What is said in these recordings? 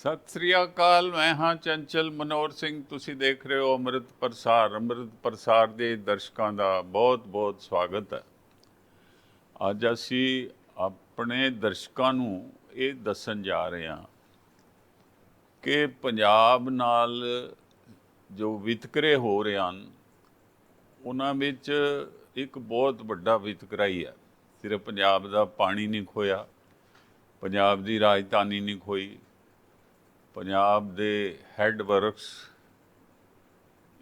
ਸਤਿ ਸ੍ਰੀ ਅਕਾਲ, ਮੈਂ ਹਾਂ ਚੰਚਲ ਮਨੋਹਰ ਸਿੰਘ। ਤੁਸੀਂ ਦੇਖ ਰਹੇ ਹੋ ਅੰਮ੍ਰਿਤ ਪ੍ਰਸਾਰ। ਅੰਮ੍ਰਿਤ ਪ੍ਰਸਾਰ ਦੇ ਦਰਸ਼ਕਾਂ ਦਾ ਬਹੁਤ-ਬਹੁਤ ਸਵਾਗਤ ਹੈ। ਅੱਜ ਅਸੀਂ ਆਪਣੇ ਦਰਸ਼ਕਾਂ ਨੂੰ ਇਹ ਦੱਸਣ ਜਾ ਰਹੇ ਹਾਂ ਕਿ ਪੰਜਾਬ ਨਾਲ ਜੋ ਵਿਤਕਰੇ ਹੋ ਰਹੇ ਹਨ, ਉਹਨਾਂ ਵਿੱਚ ਇੱਕ ਬਹੁਤ ਵੱਡਾ ਵਿਤਕਰਾ ਹੀ ਹੈ। ਸਿਰਫ ਪੰਜਾਬ ਦਾ ਪਾਣੀ ਨਹੀਂ ਖੋਇਆ ਪੰਜਾਬ ਦੀ ਰਾਜਧਾਨੀ ਨਹੀਂ ਖੋਈ ਪੰਜਾਬ ਦੇ ਹੈੱਡ ਵਰਕਸ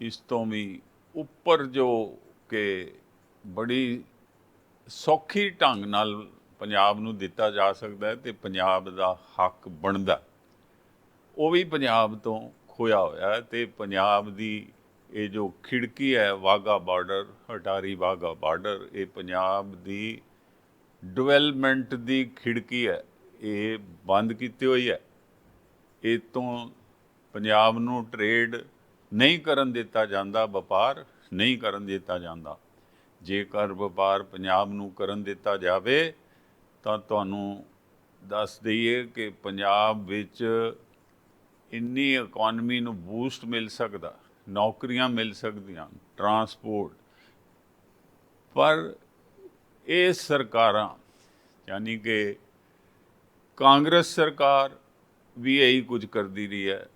ਇਸ ਤੋਂ ਵੀ ਉੱਪਰ ਜੋ ਕਿ ਬੜੀ ਸੌਖੀ ਢੰਗ ਨਾਲ ਪੰਜਾਬ ਨੂੰ ਦਿੱਤਾ ਜਾ ਸਕਦਾ ਹੈ ਤੇ ਪੰਜਾਬ ਦਾ ਹੱਕ ਬਣਦਾ ਉਹ ਵੀ ਪੰਜਾਬ ਤੋਂ ਖੋਇਆ ਹੋਇਆ ਹੈ ਤੇ ਪੰਜਾਬ ਦੀ ਇਹ ਜੋ ਖਿੜਕੀ ਹੈ ਵਾਗਾ ਬਾਰਡਰ ਹਟਾਰੀ ਵਾਗਾ ਬਾਰਡਰ ਇਹ ਪੰਜਾਬ ਦੀ ਡਿਵੈਲਪਮੈਂਟ ਦੀ ਖਿੜਕੀ ਹੈ। ਇਹ ਬੰਦ ਕੀਤੀ ਹੋਈ ਹੈ। ਇਹ ਤੋਂ ਪੰਜਾਬ ਨੂੰ ਟ੍ਰੇਡ ਨਹੀਂ ਕਰਨ ਦਿੱਤਾ ਜਾਂਦਾ, ਵਪਾਰ ਨਹੀਂ ਕਰਨ ਦਿੱਤਾ ਜਾਂਦਾ। ਜੇਕਰ ਵਪਾਰ ਪੰਜਾਬ ਨੂੰ ਕਰਨ ਦਿੱਤਾ ਜਾਵੇ, ਤਾਂ ਤੁਹਾਨੂੰ ਦੱਸ ਦਈਏ ਕਿ ਪੰਜਾਬ ਵਿੱਚ ਇੰਨੀ ਇਕਨੋਮੀ ਨੂੰ ਬੂਸਟ ਮਿਲ ਸਕਦਾ, ਨੌਕਰੀਆਂ ਮਿਲ ਸਕਦੀਆਂ ਟਰਾਂਸਪੋਰਟ ਪਰ ਇਹ ਸਰਕਾਰਾਂ, ਯਾਨੀ ਕਿ ਕਾਂਗਰਸ ਸਰਕਾਰ ਵੀ ਇਹੀ ਕੁਝ ਕਰਦੀ ਰਹੀ ਹੈ।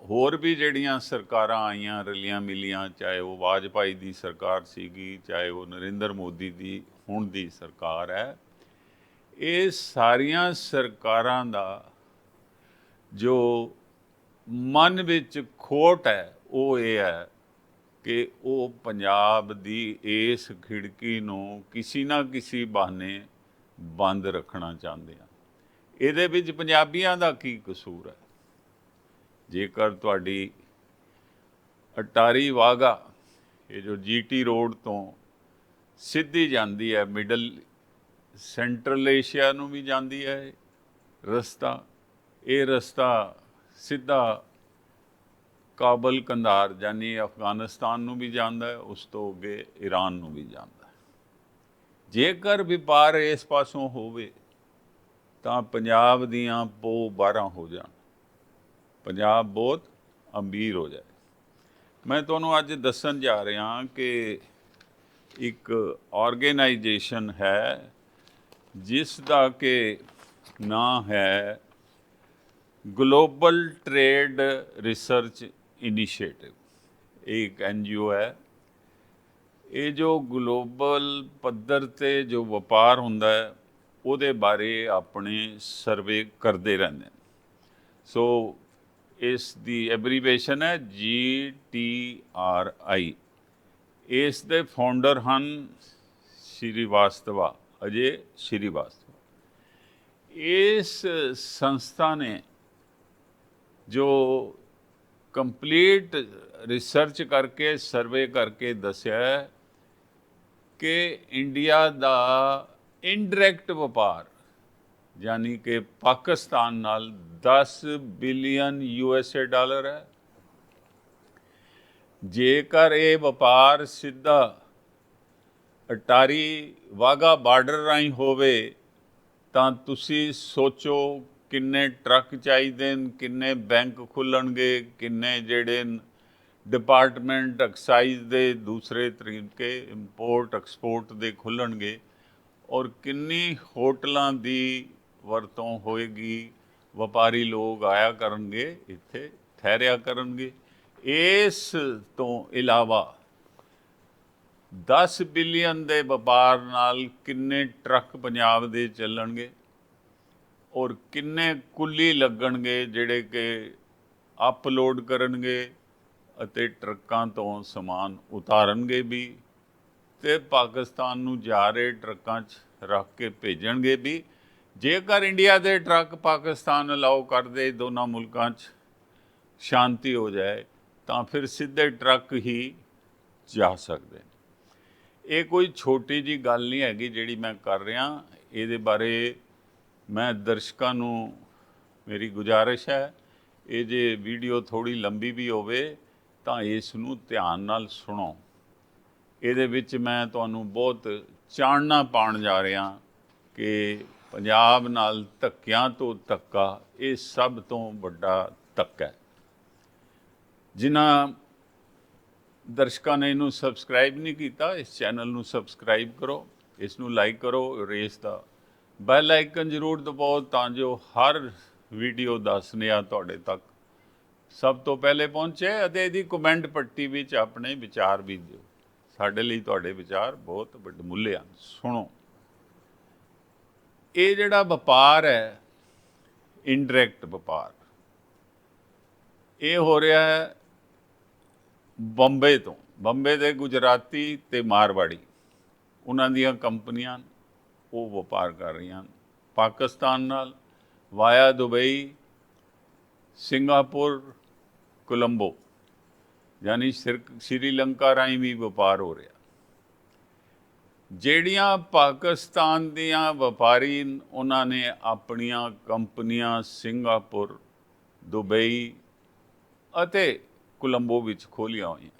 ਹੋਰ ਵੀ ਜਿਹੜੀਆਂ ਸਰਕਾਰਾਂ ਆਈਆਂ, ਰਲੀਆਂ ਮਿਲੀਆਂ, ਚਾਹੇ ਉਹ ਵਾਜਪਾਈ ਦੀ ਸਰਕਾਰ ਸੀਗੀ, ਚਾਹੇ ਉਹ ਨਰਿੰਦਰ ਮੋਦੀ ਦੀ, ਹੁਣ ਦੀ ਸਰਕਾਰ ਹੈ, ਇਹ ਸਾਰੀਆਂ ਸਰਕਾਰਾਂ ਦਾ ਜੋ ਮਨ ਵਿੱਚ ਖੋਟ ਹੈ, ਉਹ ਇਹ ਹੈ ਕਿ ਉਹ ਪੰਜਾਬ ਦੀ ਇਸ ਖਿੜਕੀ ਨੂੰ ਕਿਸੇ ਨਾ ਕਿਸੇ ਬਹਾਨੇ ਬੰਦ ਰੱਖਣਾ ਚਾਹੁੰਦੇ ਆ। ਇਹਦੇ ਵਿੱਚ ਪੰਜਾਬੀਆਂ ਦਾ ਕੀ ਕਸੂਰ ਹੈ? ਜੇਕਰ ਤੁਹਾਡੀ ਅਟਾਰੀ ਵਾਗਾ ਇਹ ਜੋ ਜੀਟੀ ਰੋਡ ਤੋਂ ਸਿੱਧੀ ਜਾਂਦੀ ਹੈ, ਮਿਡਲ ਸੈਂਟਰਲ ਏਸ਼ੀਆ ਨੂੰ ਵੀ ਜਾਂਦੀ ਹੈ ਰਸਤਾ, ਇਹ ਰਸਤਾ ਸਿੱਧਾ ਕਾਬਲ ਕੰਧਾਰ ਜਾਨੀ ਅਫਗਾਨਿਸਤਾਨ ਨੂੰ ਵੀ ਜਾਂਦਾ ਹੈ, ਉਸ ਤੋਂ ਅੱਗੇ ਈਰਾਨ ਨੂੰ ਵੀ ਜਾਂਦਾ ਹੈ। ਜੇਕਰ ਵਪਾਰ ਇਸ ਪਾਸੋਂ ਹੋਵੇ ਤਾਂ ਪੰਜਾਬ ਦੀਆਂ ਪੋ 12 ਹੋ ਜਾਣ। ਪੰਜਾਬ ਬਹੁਤ ਅਮੀਰ ਹੋ ਜਾਏ। ਮੈਂ ਤੁਹਾਨੂੰ ਅੱਜ ਦੱਸਣ ਜਾ ਰਿਹਾ ਕਿ ਇੱਕ ਆਰਗੇਨਾਈਜੇਸ਼ਨ ਹੈ, ਜਿਸ ਦਾ ਕਿ ਨਾਂ ਹੈ ਗਲੋਬਲ ਟ੍ਰੇਡ ਰਿਸਰਚ ਇਨੀਸ਼ੀਏਟਿਵ ਇਹ ਇੱਕ ਐਨਜੀਓ ਹੈ। ਇਹ ਜੋ ਗਲੋਬਲ ਪੱਧਰ ਤੇ ਜੋ ਵਪਾਰ ਹੁੰਦਾ ਹੈ ਉਹਦੇ ਬਾਰੇ ਆਪਣੇ ਸਰਵੇ ਕਰਦੇ ਰਹਿੰਦੇ ਨੇ। ਸੋ ਇਸ ਦੀ ਐਬਰੀਵੇਸ਼ਨ ਹੈ ਜੀ ਟੀ ਆਰ ਆਈ ਇਸ ਦੇ ਫਾਊਂਡਰ ਹਨ ਸ਼੍ਰੀਵਾਸਤਵਾ ਅਜੇ ਸ਼੍ਰੀਵਾਸਤਵਾ ਇਸ ਸੰਸਥਾ ਨੇ ਜੋ ਕੰਪਲੀਟ ਰਿਸਰਚ ਕਰਕੇ ਸਰਵੇ ਕਰਕੇ ਦੱਸਿਆ ਕਿ ਇੰਡੀਆ ਦਾ ਇਨਡਾਇਰੈਕਟ ਵਪਾਰ, ਯਾਨੀ ਕਿ ਪਾਕਿਸਤਾਨ ਨਾਲ 10 ਬਿਲੀਅਨ ਯੂਐਸਏ ਡਾਲਰ ਹੈ। ਜੇਕਰ ਇਹ ਵਪਾਰ ਸਿੱਧਾ ਅਟਾਰੀ ਵਾਗਾ ਬਾਰਡਰ ਰਾਹੀਂ ਹੋਵੇ, ਤਾਂ ਤੁਸੀਂ ਸੋਚੋ ਕਿੰਨੇ ਟਰੱਕ ਚਾਹੀਦੇ ਨੇ ਕਿੰਨੇ ਬੈਂਕ ਖੁੱਲਣਗੇ, ਕਿੰਨੇ ਜਿਹੜੇ ਡਿਪਾਰਟਮੈਂਟ ਐਕਸਾਈਜ਼ ਦੇ ਦੂਸਰੇ ਤਰੀਕੇ ਇੰਪੋਰਟ ਐਕਸਪੋਰਟ ਦੇ ਖੁੱਲਣਗੇ। ਔਰ ਕਿੰਨੀ ਹੋਟਲਾਂ ਦੀ ਵਰਤੋਂ ਹੋਏਗੀ, ਵਪਾਰੀ ਲੋਕ ਆਇਆ ਕਰਨਗੇ, ਇੱਥੇ ਠਹਿਰਿਆ ਕਰਨਗੇ। ਇਸ ਤੋਂ ਇਲਾਵਾ 10 ਬਿਲੀਅਨ ਦੇ ਵਪਾਰ ਨਾਲ ਕਿੰਨੇ ਟਰੱਕ ਪੰਜਾਬ ਦੇ ਚੱਲਣਗੇ ਔਰ ਕਿੰਨੇ ਕੁੱਲੀ ਲੱਗਣਗੇ ਜਿਹੜੇ ਕਿ ਅਪਲੋਡ ਕਰਨਗੇ ਅਤੇ ਟਰੱਕਾਂ ਤੋਂ ਸਮਾਨ ਉਤਾਰਨਗੇ ਵੀ। ਤੇ ਪਾਕਿਸਤਾਨ ਨੂੰ ਜਾ ਰਹੇ ਟਰੱਕਾਂ 'ਚ ਰੱਖ ਕੇ ਭੇਜਣਗੇ ਵੀ। ਜੇਕਰ ਇੰਡੀਆ ਦੇ ਟਰੱਕ ਪਾਕਿਸਤਾਨ ਅਲਾਉ ਕਰਦੇ, ਦੋਨਾਂ ਮੁਲਕਾਂ 'ਚ ਸ਼ਾਂਤੀ ਹੋ ਜਾਏ, ਤਾਂ ਫਿਰ ਸਿੱਧੇ ਟਰੱਕ ਹੀ ਜਾ ਸਕਦੇ ਨੇ। ਇਹ ਕੋਈ ਛੋਟੀ ਜੀ ਗੱਲ ਨਹੀਂ ਹੈਗੀ ਜਿਹੜੀ ਮੈਂ ਕਰ ਰਿਹਾ। ਇਹਦੇ ਬਾਰੇ ਮੈਂ ਦਰਸ਼ਕਾਂ ਨੂੰ ਮੇਰੀ ਗੁਜ਼ਾਰਿਸ਼ ਹੈ, ਇਹ ਜੇ ਵੀਡੀਓ ਥੋੜੀ ਲੰਬੀ ਵੀ ਹੋਵੇ, ਤਾਂ ਇਸ ਨੂੰ ਧਿਆਨ ਨਾਲ ਸੁਣੋ। ਇਹਦੇ ਵਿੱਚ ਮੈਂ ਤੁਹਾਨੂੰ ਬਹੁਤ ਚਾਣਨਾ ਪਾਉਣ ਜਾ ਰਿਹਾ ਕਿ ਪੰਜਾਬ ਨਾਲ ਧੱਕਿਆਂ ਤੋਂ ਧੱਕਾ ਇਹ ਸਭ ਤੋਂ ਵੱਡਾ ਧੱਕਾ ਹੈ। ਜਿਨ੍ਹਾਂ ਦਰਸ਼ਕਾਂ ਨੇ ਇਹਨੂੰ ਸਬਸਕ੍ਰਾਈਬ ਨਹੀਂ ਕੀਤਾ, ਇਸ ਚੈਨਲ ਨੂੰ ਸਬਸਕ੍ਰਾਈਬ ਕਰੋ ਇਸ ਨੂੰ ਲਾਈਕ ਕਰੋ ਰੇਸ ਦਾ ਬੈਲ ਆਈਕਨ ਜ਼ਰੂਰ ਦਬਾਓ ਤਾਂ ਜੋ ਹਰ ਵੀਡੀਓ ਦਾ ਸੁਨੇਹਾ ਤੁਹਾਡੇ ਤੱਕ ਸਭ ਤੋਂ ਪਹਿਲੇ ਪਹੁੰਚੇ ਅਤੇ ਇਹਦੀ ਕਮੈਂਟ ਪੱਟੀ ਵਿੱਚ ਆਪਣੇ ਵਿਚਾਰ ਵੀ ਦਿਓ ਸਾਡੇ ਲਈ ਤੁਹਾਡੇ ਵਿਚਾਰ ਬਹੁਤ ਵੱਡਮੁੱਲੇ ਹਨ ਸੁਣੋ। ਇਹ ਜਿਹੜਾ ਵਪਾਰ ਹੈ ਇਨਡਾਇਰੈਕਟ ਵਪਾਰ, ਇਹ ਹੋ ਰਿਹਾ ਹੈ ਬੰਬੇ ਤੋਂ। ਬੰਬੇ ਦੇ ਗੁਜਰਾਤੀ ਤੇ ਮਾਰਵਾੜੀ, ਉਹਨਾਂ ਦੀਆਂ ਕੰਪਨੀਆਂ ਉਹ ਵਪਾਰ ਕਰ ਰਹੀਆਂ ਹਨ। ਪਾਕਿਸਤਾਨ ਨਾਲ ਵਾਇਆ ਦੁਬਈ, ਸਿੰਗਾਪੁਰ, ਕੋਲੰਬੋ। ਯਾਨੀ ਸਿਰ- ਸ਼੍ਰੀਲੰਕਾ ਰਾਹੀਂ ਵੀ ਵਪਾਰ ਹੋ ਰਿਹਾ। ਜਿਹੜੀਆਂ ਪਾਕਿਸਤਾਨ ਦੀਆਂ ਵਪਾਰੀ ਉਹਨਾਂ ਨੇ ਆਪਣੀਆਂ ਕੰਪਨੀਆਂ ਸਿੰਗਾਪੁਰ, ਦੁਬਈ ਅਤੇ ਕੋਲੰਬੋ ਵਿੱਚ ਖੋਲੀਆਂ ਹੋਈਆਂ।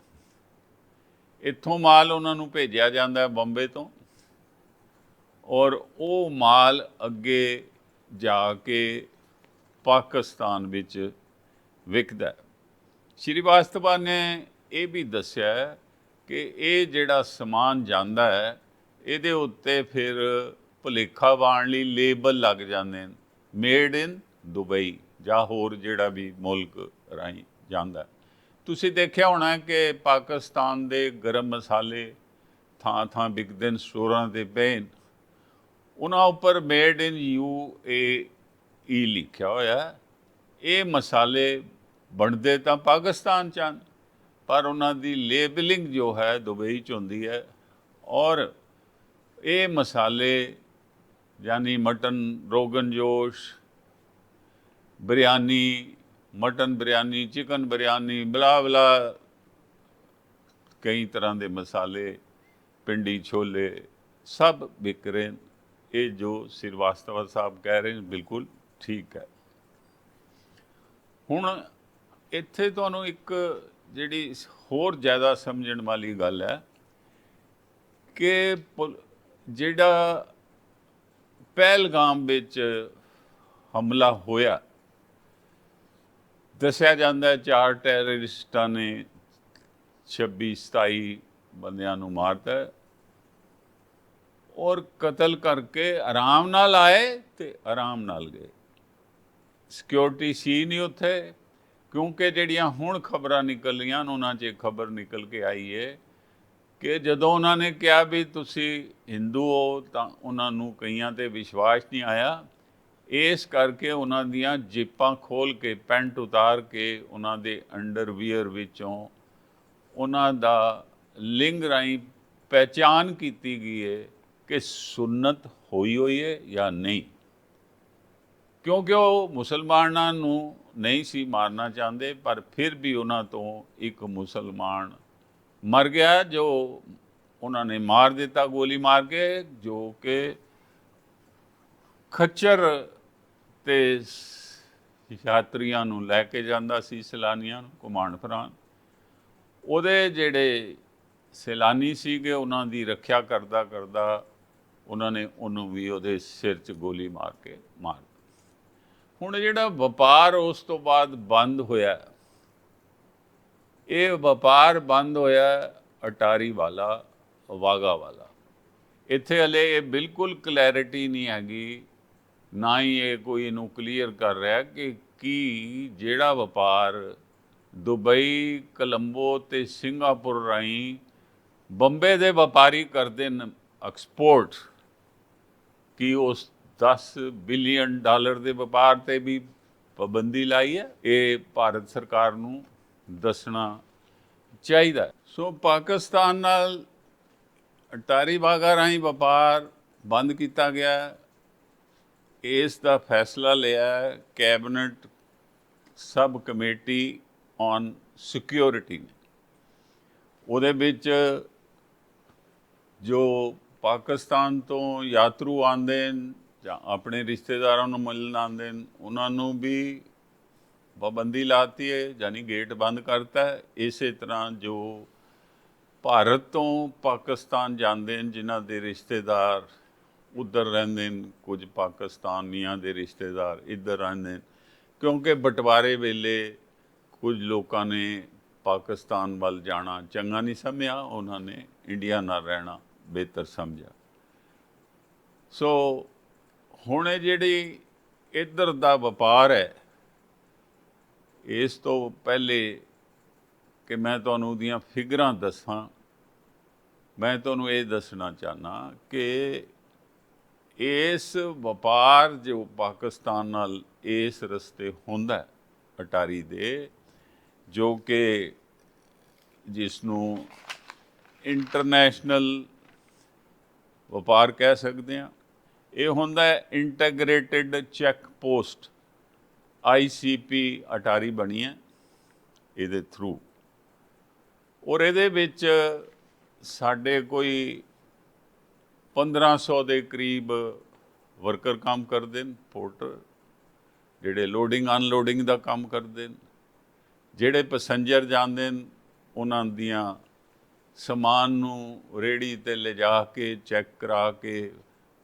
ਇੱਥੋਂ ਮਾਲ ਉਹਨਾਂ ਨੂੰ ਭੇਜਿਆ ਜਾਂਦਾ ਹੈ ਬੰਬੇ ਤੋਂ ਔਰ ਉਹ ਮਾਲ ਅੱਗੇ ਜਾ ਕੇ ਪਾਕਿਸਤਾਨ ਵਿੱਚ ਵਿਕਦਾ ਹੈ। ਸ਼੍ਰੀਵਾਸਤਵਾ ਨੇ ਇਹ ਵੀ ਦੱਸਿਆ ਕਿ ਇਹ ਜਿਹੜਾ ਸਮਾਨ ਜਾਂਦਾ ਹੈ, ਇਹਦੇ ਉੱਤੇ ਫਿਰ ਭੁਲੇਖਾ ਵਾਣ ਲਈ ਲੇਬਲ ਲੱਗ ਜਾਂਦੇ ਨੇ ਮੇਡ ਇਨ ਦੁਬਈ ਜਾਂ ਹੋਰ ਜਿਹੜਾ ਵੀ ਮੁਲਕ ਰਾਹੀਂ ਜਾਂਦਾ ਤੁਸੀਂ ਦੇਖਿਆ ਹੋਣਾ ਕਿ ਪਾਕਿਸਤਾਨ ਦੇ ਗਰਮ ਮਸਾਲੇ ਥਾਂ ਥਾਂ ਵਿਕਦੇ ਨੇ ਸਟੋਰਾਂ ਦੇ ਪਏ ਉਹਨਾਂ ਉੱਪਰ ਮੇਡ ਇਨ ਯੂ ਏ ਈ ਲਿਖਿਆ ਹੋਇਆ ਇਹ ਮਸਾਲੇ ਬਣਦੇ ਤਾਂ ਪਾਕਿਸਤਾਨ ਚ ਹਨ, ਪਰ ਉਹਨਾਂ ਦੀ ਲੇਬਲਿੰਗ ਜੋ ਹੈ ਦੁਬਈ ਚ ਹੁੰਦੀ ਹੈ ਔਰ ਇਹ ਮਸਾਲੇ ਯਾਨੀ mutton rogan josh, biryani, mutton biryani, chicken biryani, blah blah ਕਈ ਤਰ੍ਹਾਂ ਦੇ ਮਸਾਲੇ ਪਿੰਡੀ ਛੋਲੇ ਸਭ ਵਿਕ ਰਹੇ ਇਹ ਜੋ ਸਿਰਵਾਸਤਵ ਸਾਹਿਬ ਕਹਿ ਰਹੇ ਨੇ, ਬਿਲਕੁਲ ਠੀਕ ਹੈ। ਹੁਣ ਇੱਥੇ ਤੁਹਾਨੂੰ ਇੱਕ ਜਿਹੜੀ ਹੋਰ ਜ਼ਿਆਦਾ ਸਮਝਣ ਵਾਲੀ ਗੱਲ ਹੈ ਕਿ ਪੁਲ- ਜਿਹੜਾ ਪਹਿਲਗਾਮ ਵਿੱਚ ਹਮਲਾ ਹੋਇਆ, ਦੱਸਿਆ ਜਾਂਦਾ ਹੈ ਚਾਰ ਟੈਰਰਿਸਟਾਂ ਨੇ 26 27 ਬੰਦਿਆਂ ਨੂੰ ਮਾਰਤਾ ਹੈ ਔਰ ਕਤਲ ਕਰਕੇ ਆਰਾਮ ਨਾਲ ਆਏ ਤੇ ਆਰਾਮ ਨਾਲ ਗਏ। ਸਿਕਿਉਰਿਟੀ ਸੀ ਨਹੀਂ ਉੱਥੇ ਕਿਉਂਕਿ ਜਿਹੜੀਆਂ ਹੁਣ ਖਬਰਾਂ ਨਿਕਲੀਆਂ ਨੇ, ਉਹਨਾਂ 'ਚ ਇੱਕ ਖਬਰ ਨਿਕਲ ਕੇ ਆਈ ਹੈ ਕਿ ਜਦੋਂ ਉਹਨਾਂ ਨੇ ਕਿਹਾ ਵੀ ਤੁਸੀਂ ਹਿੰਦੂ ਹੋ ਤਾਂ ਉਹਨਾਂ ਨੂੰ ਕਈਆਂ ਤੇ ਵਿਸ਼ਵਾਸ ਨਹੀਂ ਆਇਆ। ਇਸ ਕਰਕੇ ਉਹਨਾਂ ਦੀਆਂ ਜੇਬਾਂ ਖੋਲ ਕੇ ਪੈਂਟ ਉਤਾਰ ਕੇ ਉਹਨਾਂ ਦੇ ਅੰਡਰਵੀਅਰ ਵਿੱਚੋਂ ਉਹਨਾਂ ਦਾ ਲਿੰਗ ਰਾਹੀਂ ਪਹਿਚਾਨ ਕੀਤੀ ਗਈ ਹੈ ਕਿ ਸੁਨਤ ਹੋਈ ਹੋਈ ਹੈ ਜਾਂ ਨਹੀਂ। ਕਿਉਂਕਿ ਉਹ ਮੁਸਲਮਾਨਾਂ ਨੂੰ ਨਹੀਂ ਸੀ ਮਾਰਨਾ ਚਾਹੁੰਦੇ, ਪਰ ਫਿਰ ਵੀ ਉਹਨਾਂ ਤੋਂ ਇੱਕ ਮੁਸਲਮਾਨ ਮਰ ਗਿਆ, ਜੋ ਉਹਨਾਂ ਨੇ ਮਾਰ ਦਿੱਤਾ, ਗੋਲੀ ਮਾਰ ਕੇ, ਜੋ ਕਿ ਖੱਚਰ ਤੇ ਯਾਤਰੀਆਂ ਨੂੰ ਲੈ ਕੇ ਜਾਂਦਾ ਸੀ, ਸੈਲਾਨੀਆਂ ਨੂੰ, ਘੁਮਾਣ ਫਿਰਾਣ। ਉਹਦੇ ਜਿਹੜੇ ਸੈਲਾਨੀ ਸੀਗੇ, ਉਹਨਾਂ ਦੀ ਰੱਖਿਆ ਕਰਦਾ ਕਰਦਾ ਉਹਨਾਂ ਨੇ ਉਹਨੂੰ ਵੀ ਉਹਦੇ ਸਿਰ 'ਚ ਗੋਲੀ ਮਾਰ ਕੇ ਮਾਰ ਹੁਣ ਜਿਹੜਾ ਵਪਾਰ ਉਸ ਤੋਂ ਬਾਅਦ ਬੰਦ ਹੋਇਆ, ਇਹ ਵਪਾਰ ਬੰਦ ਹੋਇਆ ਅਟਾਰੀ ਵਾਲਾ ਵਾਗਾ ਵਾਲਾ। ਇੱਥੇ ਹਲੇ ਇਹ ਬਿਲਕੁਲ ਕਲੈਰਿਟੀ ਨਹੀਂ ਹੈਗੀ, ਨਾ ਹੀ ਇਹ ਕੋਈ ਇਹਨੂੰ ਕਲੀਅਰ ਕਰ ਰਿਹਾ ਕਿ ਕੀ ਜਿਹੜਾ ਵਪਾਰ ਦੁਬਈ, ਕੋਲੰਬੋ ਤੇ ਸਿੰਗਾਪੁਰ ਰਾਹੀਂ ਬੰਬੇ ਦੇ ਵਪਾਰੀ ਕਰਦੇ ਨੇ ਐਕਸਪੋਰਟ ਕੀ ਉਸ 10 ਬਿਲੀਅਨ ਡਾਲਰ ਦੇ ਵਪਾਰ ਤੇ ਵੀ ਪਾਬੰਦੀ ਲਾਈ ਹੈ। ਇਹ ਭਾਰਤ ਸਰਕਾਰ ਨੂੰ ਦੱਸਣਾ ਚਾਹੀਦਾ ਸੋ ਪਾਕਿਸਤਾਨ ਨਾਲ ਅਟਾਰੀ ਬਾਗਾ ਰਾਹੀਂ ਵਪਾਰ ਬੰਦ ਕੀਤਾ ਗਿਆ ਇਸ ਦਾ ਫੈਸਲਾ ਲਿਆ ਹੈ। Cabinet sub committee on security ਨੇ। ਉਹਦੇ ਵਿੱਚ ਜੋ ਪਾਕਿਸਤਾਨ ਤੋਂ ਯਾਤਰੂ ਆਉਂਦੇ ਜਾਂ ਆਪਣੇ ਰਿਸ਼ਤੇਦਾਰਾਂ ਨੂੰ ਮਿਲਣ ਆਉਂਦੇ ਨੇ ਉਹਨਾਂ ਨੂੰ ਵੀ ਪਾਬੰਦੀ ਲਾਤੀ ਹੈ, ਯਾਨੀ ਗੇਟ ਬੰਦ ਕਰਤਾ ਹੈ। ਇਸੇ ਤਰ੍ਹਾਂ ਜੋ ਭਾਰਤ ਤੋਂ ਪਾਕਿਸਤਾਨ ਜਾਂਦੇ ਨੇ ਜਿਨ੍ਹਾਂ ਦੇ ਰਿਸ਼ਤੇਦਾਰ ਉੱਧਰ ਰਹਿੰਦੇ ਨੇ ਕੁਝ ਪਾਕਿਸਤਾਨੀਆਂ ਦੇ ਰਿਸ਼ਤੇਦਾਰ ਇੱਧਰ ਰਹਿੰਦੇ ਨੇ ਕਿਉਂਕਿ ਬਟਵਾਰੇ ਵੇਲੇ ਕੁਝ ਲੋਕਾਂ ਨੇ ਪਾਕਿਸਤਾਨ ਵੱਲ ਜਾਣਾ ਚੰਗਾ ਨਹੀਂ ਸਮਝਿਆ, ਉਹਨਾਂ ਨੇ ਇੰਡੀਆ ਨਾਲ ਰਹਿਣਾ ਬਿਹਤਰ ਸਮਝਿਆ। ਸੋ ਹੁਣ ਇਹ ਜਿਹੜੀ ਇੱਧਰ ਦਾ ਵਪਾਰ ਹੈ, ਇਸ ਤੋਂ ਪਹਿਲੇ ਕਿ ਮੈਂ ਤੁਹਾਨੂੰ ਦੀਆਂ ਫਿਗਰਾਂ ਦੱਸਾਂ, ਮੈਂ ਤੁਹਾਨੂੰ ਇਹ ਦੱਸਣਾ ਚਾਹਨਾ ਕਿ ਇਸ ਵਪਾਰ ਜੋ ਪਾਕਿਸਤਾਨ ਨਾਲ ਇਸ ਰਸਤੇ ਹੁੰਦਾ ਅਟਾਰੀ ਦੇ, ਜੋ ਕਿ ਜਿਸ ਨੂੰ ਇੰਟਰਨੈਸ਼ਨਲ ਵਪਾਰ ਕਹਿ ਸਕਦੇ ਹਾਂ ਇਹ ਹੁੰਦਾ ਹੈ integrated check post ICP Attari ਬਣੀ ਹੈ ਇਹਦੇ ਥਰੂ ਔਰ ਇਹਦੇ ਵਿੱਚ ਸਾਡੇ ਕੋਈ 1500 ਦੇ ਕਰੀਬ ਵਰਕਰ ਕੰਮ ਕਰਦੇ ਨੇ ਪੋਰਟਰ ਜਿਹੜੇ ਲੋਡਿੰਗ ਅਨਲੋਡਿੰਗ ਦਾ ਕੰਮ ਕਰਦੇ ਨੇ। ਜਿਹੜੇ ਪੈਸੰਜਰ ਜਾਂਦੇ ਨੇ, ਉਹਨਾਂ ਦੀਆਂ ਸਮਾਨ ਨੂੰ ਰੇੜੀ ਤੇ ਲਿਜਾ ਕੇ ਚੈੱਕ ਕਰਾ ਕੇ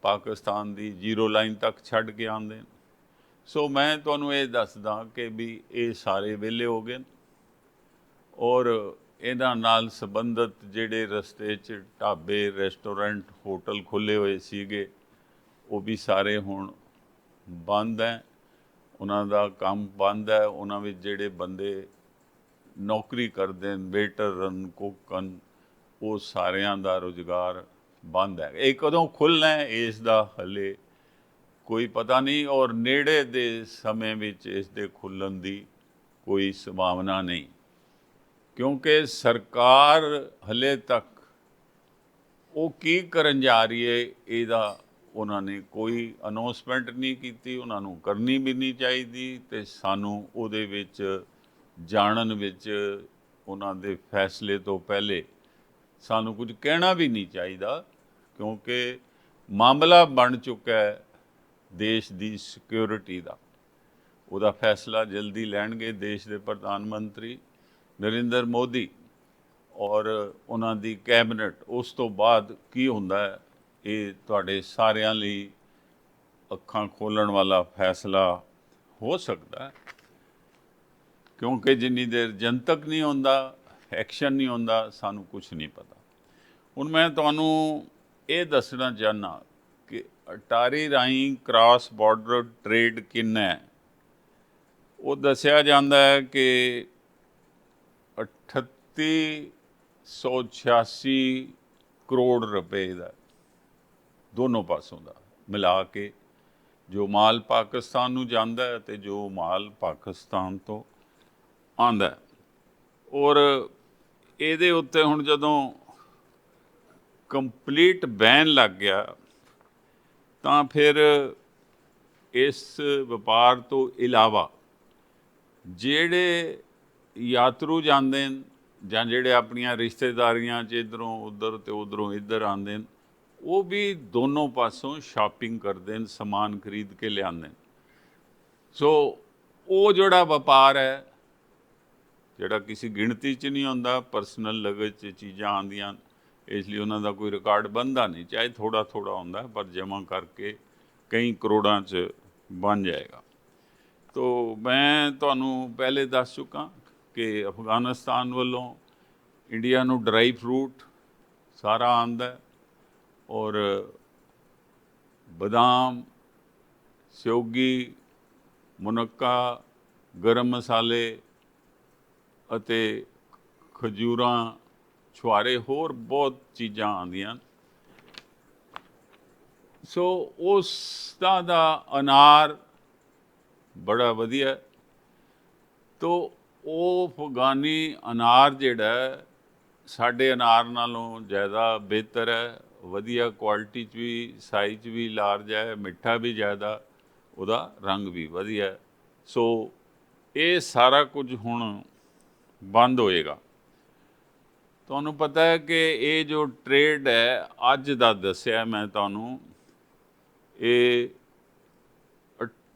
ਪਾਕਿਸਤਾਨ ਦੀ ਜ਼ੀਰੋ ਲਾਈਨ ਤੱਕ ਛੱਡ ਕੇ ਆਉਂਦੇ ਨੇ। ਸੋ ਮੈਂ ਤੁਹਾਨੂੰ ਇਹ ਦੱਸਦਾ ਕਿ ਵੀ ਇਹ ਸਾਰੇ ਵਿਹਲੇ ਹੋ ਗਏ ਨੇ ਔਰ ਇਹਨਾਂ ਨਾਲ ਸੰਬੰਧਿਤ ਜਿਹੜੇ ਰਸਤੇ 'ਚ ਢਾਬੇ, ਰੈਸਟੋਰੈਂਟ, ਹੋਟਲ ਖੁੱਲੇ ਹੋਏ ਸੀਗੇ, ਉਹ ਵੀ ਸਾਰੇ ਹੁਣ ਬੰਦ ਹੈ। ਉਹਨਾਂ ਦਾ ਕੰਮ ਬੰਦ ਹੈ। ਉਹਨਾਂ ਵਿੱਚ ਜਿਹੜੇ ਬੰਦੇ ਨੌਕਰੀ ਕਰਦੇ ਨੇ, ਵੇਟਰ ਰਨ ਕੁੱਕਨ ਉਹ ਸਾਰਿਆਂ ਦਾ ਰੁਜ਼ਗਾਰ ਬੰਦ ਹੈ। ਇਹ ਕਦੋਂ ਖੁੱਲਣਾ ਹੈ, ਇਸ ਦਾ ਹਲੇ ਕੋਈ ਪਤਾ ਨਹੀਂ ਔਰ ਨੇੜੇ ਦੇ ਸਮੇਂ ਵਿੱਚ ਇਸ ਦੇ ਖੁੱਲਣ ਦੀ ਕੋਈ ਸੰਭਾਵਨਾ ਨਹੀਂ। ਕਿਉਂਕਿ ਸਰਕਾਰ ਹਲੇ ਤੱਕ ਉਹ ਕੀ ਕਰਨ ਜਾ ਰਹੀ ਹੈ, ਇਹਦਾ ਉਹਨਾਂ ਨੇ ਕੋਈ ਅਨਾਉਂਸਮੈਂਟ ਨਹੀਂ ਕੀਤੀ, ਉਹਨਾਂ ਨੂੰ ਕਰਨੀ ਵੀ ਨਹੀਂ ਚਾਹੀਦੀ ਤੇ ਸਾਨੂੰ ਉਹਦੇ ਵਿੱਚ ਜਾਣਨ ਵਿੱਚ ਉਹਨਾਂ ਦੇ ਫੈਸਲੇ ਤੋਂ ਪਹਿਲੇ ਸਾਨੂੰ ਕੁਝ ਕਹਿਣਾ ਵੀ ਨਹੀਂ ਚਾਹੀਦਾ। ਕਿਉਂਕਿ ਮਾਮਲਾ ਬਣ ਚੁੱਕਾ ਹੈ ਦੇਸ਼ ਦੀ ਸਿਕਿਉਰਿਟੀ ਦਾ। ਉਹਦਾ ਫੈਸਲਾ ਜਲਦੀ ਲੈਣਗੇ ਦੇਸ਼ ਦੇ ਪ੍ਰਧਾਨ ਮੰਤਰੀ ਨਰਿੰਦਰ ਮੋਦੀ ਔਰ ਉਹਨਾਂ ਦੀ ਕੈਬਨਿਟ। ਉਸ ਤੋਂ ਬਾਅਦ ਕੀ ਹੁੰਦਾ ਹੈ, ਇਹ ਤੁਹਾਡੇ ਸਾਰਿਆਂ ਲਈ ਅੱਖਾਂ ਖੋਲਣ ਵਾਲਾ ਫੈਸਲਾ ਹੋ ਸਕਦਾ ਹੈ। ਕਿਉਂਕਿ ਜਿੰਨੀ ਦੇਰ ਜਨਤਕ ਨਹੀਂ ਹੁੰਦਾ ਐਕਸ਼ਨ ਨਹੀਂ ਹੁੰਦਾ, ਸਾਨੂੰ ਕੁਝ ਨਹੀਂ ਪਤਾ। ਹੁਣ ਮੈਂ ਤੁਹਾਨੂੰ ਇਹ ਦੱਸਣਾ ਚਾਹਨਾ ਕਿ ਅਟਾਰੀ ਰਾਹੀਂ ਕ੍ਰਾਸ ਬਾਰਡਰ ਟ੍ਰੇਡ ਕਿੰਨਾ ਹੈ? ਉਹ ਦੱਸਿਆ ਜਾਂਦਾ ਹੈ ਕਿ 3886 ਕਰੋੜ ਰੁਪਏ ਦਾ ਦੋਨੋਂ ਪਾਸੋਂ ਦਾ ਮਿਲਾ ਕੇ ਜੋ ਮਾਲ ਪਾਕਿਸਤਾਨ ਨੂੰ ਜਾਂਦਾ ਹੈ ਤੇ ਜੋ ਮਾਲ ਪਾਕਿਸਤਾਨ ਤੋਂ ਆਂਦਾ ਔਰ ਇਹਦੇ ਉੱਤੇ ਹੁਣ ਜਦੋਂ ਕੰਪਲੀਟ ਬੈਨ ਲੱਗ ਗਿਆ, ਤਾਂ ਫਿਰ ਇਸ ਵਪਾਰ ਤੋਂ ਇਲਾਵਾ ਜਿਹੜੇ ਯਾਤਰੂ ਜਾਂਦੇ ਨੇ ਜਾਂ ਜਿਹੜੇ ਆਪਣੀਆਂ ਰਿਸ਼ਤੇਦਾਰੀਆਂ 'ਚ ਇਧਰੋਂ ਉਧਰ ਤੇ ਉਧਰੋਂ ਇੱਧਰ ਆਉਂਦੇ ਨੇ ਉਹ ਵੀ ਦੋਨੋਂ ਪਾਸੋਂ ਸ਼ਾਪਿੰਗ ਕਰਦੇ ਨੇ ਸਮਾਨ ਖਰੀਦ ਕੇ ਲਿਆਉਂਦੇ ਨੇ ਸੋ ਉਹ ਜਿਹੜਾ ਵਪਾਰ ਹੈ, ਜਿਹੜਾ ਕਿਸੇ ਗਿਣਤੀ 'ਚ ਨਹੀਂ ਹੁੰਦਾ ਪਰਸਨਲ ਲਗਜ 'ਚ ਚੀਜ਼ਾਂ ਆਉਂਦੀਆਂ ਇਸ ਲਈ ਉਹਨਾਂ ਦਾ ਕੋਈ ਰਿਕਾਰਡ ਬੰਦਾ ਨਹੀਂ, ਚਾਹੇ ਥੋੜਾ ਥੋੜਾ ਹੁੰਦਾ, ਪਰ ਜਮ੍ਹਾਂ ਕਰਕੇ ਕਈ ਕਰੋੜਾਂ 'ਚ ਬਣ ਜਾਏਗਾ। ਤੋ ਮੈਂ ਤੁਹਾਨੂੰ ਪਹਿਲੇ ਦੱਸ ਚੁੱਕਾ ਕਿ ਅਫਗਾਨਿਸਤਾਨ ਵੱਲੋਂ ਇੰਡੀਆ ਨੂੰ ਡਰਾਈ ਫਰੂਟ ਸਾਰਾ ਆਂਦਾ ਔਰ ਬਦਾਮ ਸਿਉਗੀ ਮੁਨੱਕਾ, ਗਰਮ ਮਸਾਲੇ ਅਤੇ ਖਜੂਰਾਂ ਛੁਹਾਰੇ, ਹੋਰ ਬਹੁਤ ਚੀਜ਼ਾਂ ਆਉਂਦੀਆਂ। ਸੋ ਉਸ ਦਾ ਦਾ ਅਨਾਰ ਬੜਾ ਵਧੀਆ ਤੋ, ਉਹ ਅਫਗਾਨੀ ਅਨਾਰ ਜਿਹੜਾ ਸਾਡੇ ਅਨਾਰ ਨਾਲੋਂ ਜ਼ਿਆਦਾ ਬਿਹਤਰ ਹੈ। ਵਧੀਆ ਕੁਆਲਿਟੀ 'ਚ ਵੀ ਸਾਈਜ਼ 'ਚ ਵੀ ਲਾਰਜ ਹੈ, ਮਿੱਠਾ ਵੀ ਜ਼ਿਆਦਾ, ਉਹਦਾ ਰੰਗ ਵੀ ਵਧੀਆ ਸੋ ਇਹ ਸਾਰਾ ਕੁਝ ਹੁਣ ਬੰਦ ਹੋਏਗਾ। ਤੁਹਾਨੂੰ ਪਤਾ ਹੈ ਕਿ ਇਹ ਜੋ ਟ੍ਰੇਡ ਹੈ, ਅੱਜ ਦਾ ਦੱਸਿਆ ਮੈਂ ਤੁਹਾਨੂੰ, ਇਹ